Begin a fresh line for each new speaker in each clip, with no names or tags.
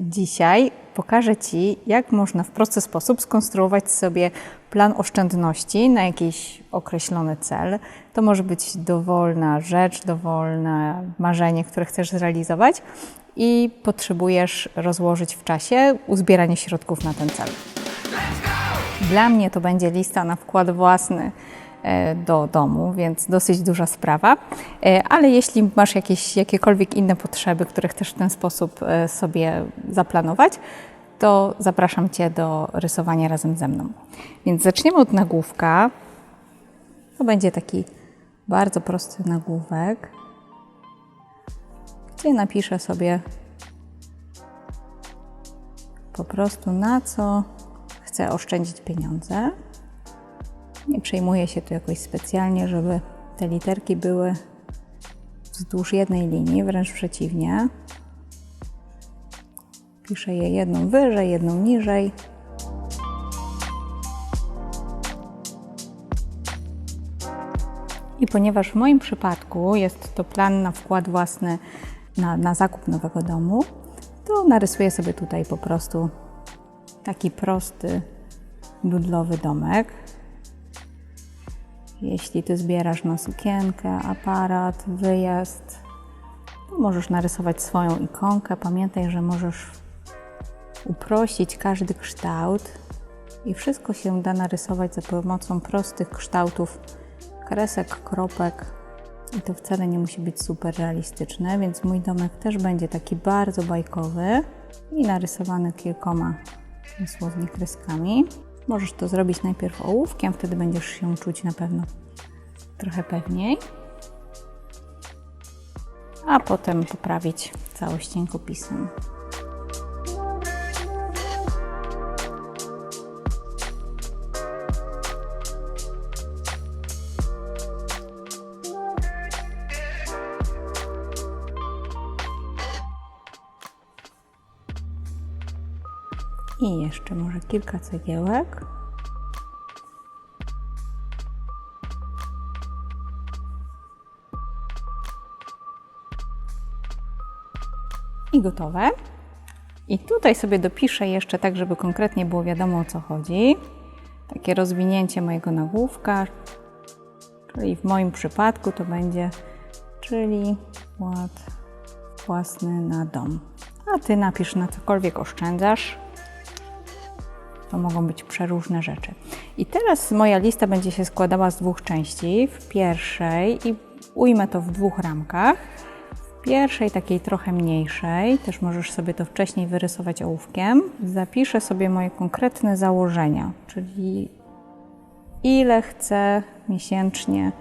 dzisiaj pokażę Ci, jak można w prosty sposób skonstruować sobie plan oszczędności na jakiś określony cel. To może być dowolna rzecz, dowolne marzenie, które chcesz zrealizować i potrzebujesz rozłożyć w czasie uzbieranie środków na ten cel. Dla mnie to będzie lista na wkład własny do domu, więc dosyć duża sprawa. E, Ale jeśli masz jakieś, jakiekolwiek inne potrzeby, które chcesz w ten sposób e, sobie zaplanować, to zapraszam Cię do rysowania razem ze mną. Więc zaczniemy od nagłówka. To będzie taki bardzo prosty nagłówek, gdzie napiszę sobie po prostu na co chcę oszczędzić pieniądze. Nie przejmuję się tu jakoś specjalnie, żeby te literki były wzdłuż jednej linii, wręcz przeciwnie. Piszę je jedną wyżej, jedną niżej. I ponieważ w moim przypadku jest to plan na wkład własny na, na zakup nowego domu, to narysuję sobie tutaj po prostu taki prosty, dudlowy domek. Jeśli ty zbierasz na sukienkę, aparat, wyjazd, to możesz narysować swoją ikonkę. Pamiętaj, że możesz uprościć każdy kształt i wszystko się da narysować za pomocą prostych kształtów kresek, kropek. I to wcale nie musi być super realistyczne, więc mój domek też będzie taki bardzo bajkowy i narysowany kilkoma dosłownie kreskami. Możesz to zrobić najpierw ołówkiem, wtedy będziesz się czuć na pewno trochę pewniej. A potem poprawić całość cienkopisem. I jeszcze może kilka cegiełek. I gotowe. I tutaj sobie dopiszę jeszcze tak, żeby konkretnie było wiadomo o co chodzi. Takie rozwinięcie mojego nagłówka, czyli w moim przypadku to będzie, czyli wkład własny na dom. A ty napisz na cokolwiek oszczędzasz. To mogą być przeróżne rzeczy. I teraz moja lista będzie się składała z dwóch części. W pierwszej, i ujmę to w dwóch ramkach. W pierwszej, takiej trochę mniejszej, też możesz sobie to wcześniej wyrysować ołówkiem, zapiszę sobie moje konkretne założenia, czyli ile chcę miesięcznie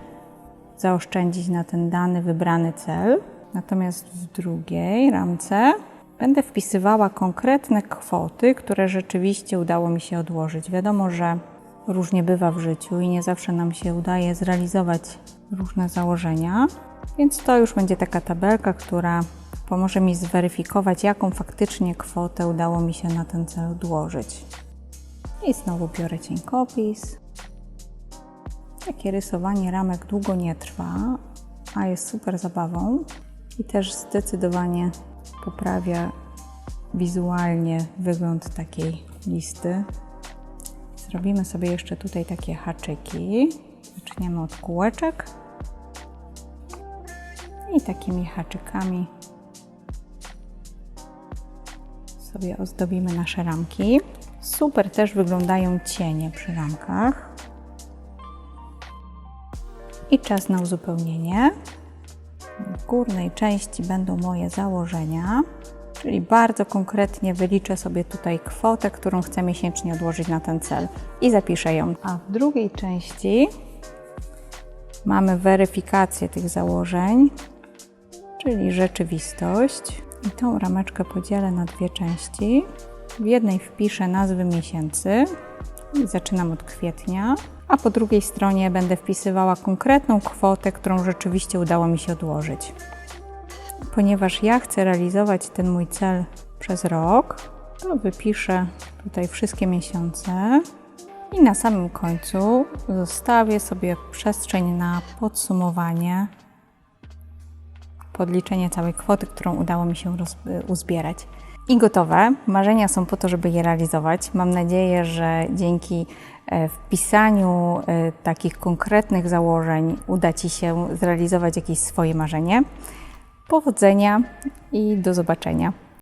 zaoszczędzić na ten dany, wybrany cel. Natomiast w drugiej ramce będę wpisywała konkretne kwoty, które rzeczywiście udało mi się odłożyć. Wiadomo, że różnie bywa w życiu i nie zawsze nam się udaje zrealizować różne założenia, więc to już będzie taka tabelka, która pomoże mi zweryfikować, jaką faktycznie kwotę udało mi się na ten cel odłożyć. I znowu biorę cienkopis. Takie rysowanie ramek długo nie trwa, a jest super zabawą i też zdecydowanie poprawia wizualnie wygląd takiej listy. Zrobimy sobie jeszcze tutaj takie haczyki. Zaczniemy od kółeczek i takimi haczykami sobie ozdobimy nasze ramki. Super też wyglądają cienie przy ramkach. I czas na uzupełnienie. Górnej części będą moje założenia, czyli bardzo konkretnie wyliczę sobie tutaj kwotę, którą chcę miesięcznie odłożyć na ten cel i zapiszę ją. A w drugiej części mamy weryfikację tych założeń, czyli rzeczywistość. I tą rameczkę podzielę na dwie części. W jednej wpiszę nazwy miesięcy zaczynam od kwietnia, a po drugiej stronie będę wpisywała konkretną kwotę, którą rzeczywiście udało mi się odłożyć. Ponieważ ja chcę realizować ten mój cel przez rok, to wypiszę tutaj wszystkie miesiące i na samym końcu zostawię sobie przestrzeń na podsumowanie, podliczenie całej kwoty, którą udało mi się uzbierać. I gotowe. Marzenia są po to, żeby je realizować. Mam nadzieję, że dzięki e, wpisaniu e, takich konkretnych założeń uda Ci się zrealizować jakieś swoje marzenie. Powodzenia i do zobaczenia.